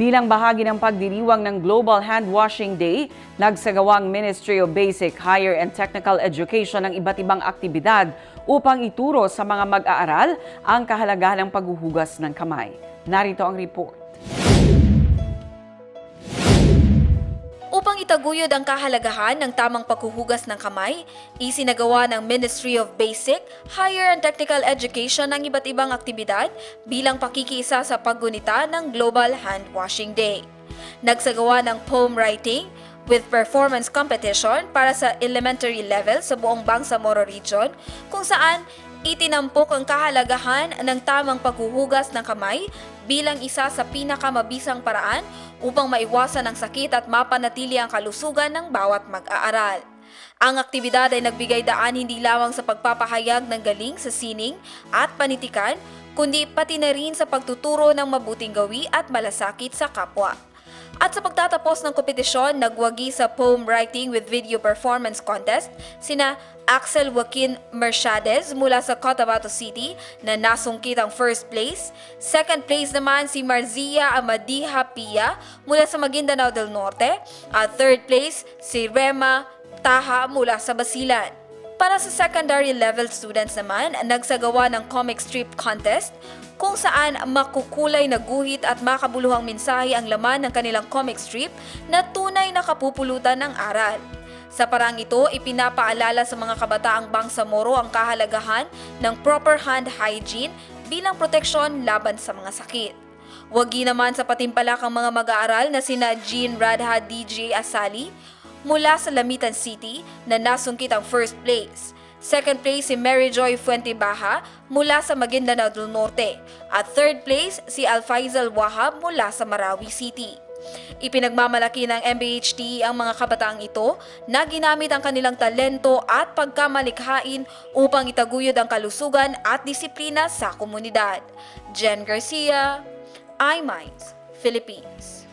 Bilang bahagi ng pagdiriwang ng Global Hand Washing Day, nagsagawang Ministry of Basic, Higher and Technical Education ng iba't ibang aktibidad upang ituro sa mga mag-aaral ang kahalagahan ng paghuhugas ng kamay. Narito ang report. Itaguyod ang kahalagahan ng tamang paghuhugas ng kamay, isinagawa ng Ministry of Basic, Higher and Technical Education ng iba't ibang aktibidad bilang pakikiisa sa paggunita ng Global Hand Washing Day. Nagsagawa ng poem writing with performance competition para sa elementary level sa buong Bangsamoro Region kung saan itinampok ang kahalagahan ng tamang paghuhugas ng kamay bilang isa sa pinakamabisang paraan upang maiwasan ang sakit at mapanatili ang kalusugan ng bawat mag-aaral. Ang aktibidad ay nagbigay daan hindi lamang sa pagpapahayag ng galing sa sining at panitikan, kundi pati na rin sa pagtuturo ng mabuting gawi at malasakit sa kapwa. At sa pagtatapos ng kompetisyon, nagwagi sa poem writing with video performance contest sina Axel Joaquin Mercedes mula sa Cotabato City na nasungkit ang first place. Second place naman si Marzia Amadiha Pia mula sa Maguindanao del Norte. At third place si Rema Taha mula sa Basilan. Para sa secondary level students naman, nagsagawa ng comic strip contest kung saan makukulay na guhit at makabuluhang mensahe ang laman ng kanilang comic strip na tunay na kapupulutan ng aral. Sa parang ito, ipinapaalala sa mga kabataang Bangsamoro ang kahalagahan ng proper hand hygiene bilang proteksyon laban sa mga sakit. Wagi naman sa patimpalak ang mga mag-aaral na sina Jean Radha DJ Asali mula sa Lamitan City na nasungkit ang first place. Second place si Mary Joy Fuentebaja mula sa Maguindanao del Norte. At third place si Alfaizal Wahab mula sa Marawi City. Ipinagmamalaki ng MBHT ang mga kabataang ito na ginamit ang kanilang talento at pagkamalikhain upang itaguyod ang kalusugan at disiplina sa komunidad. Jen Garcia, iMinds, Philippines.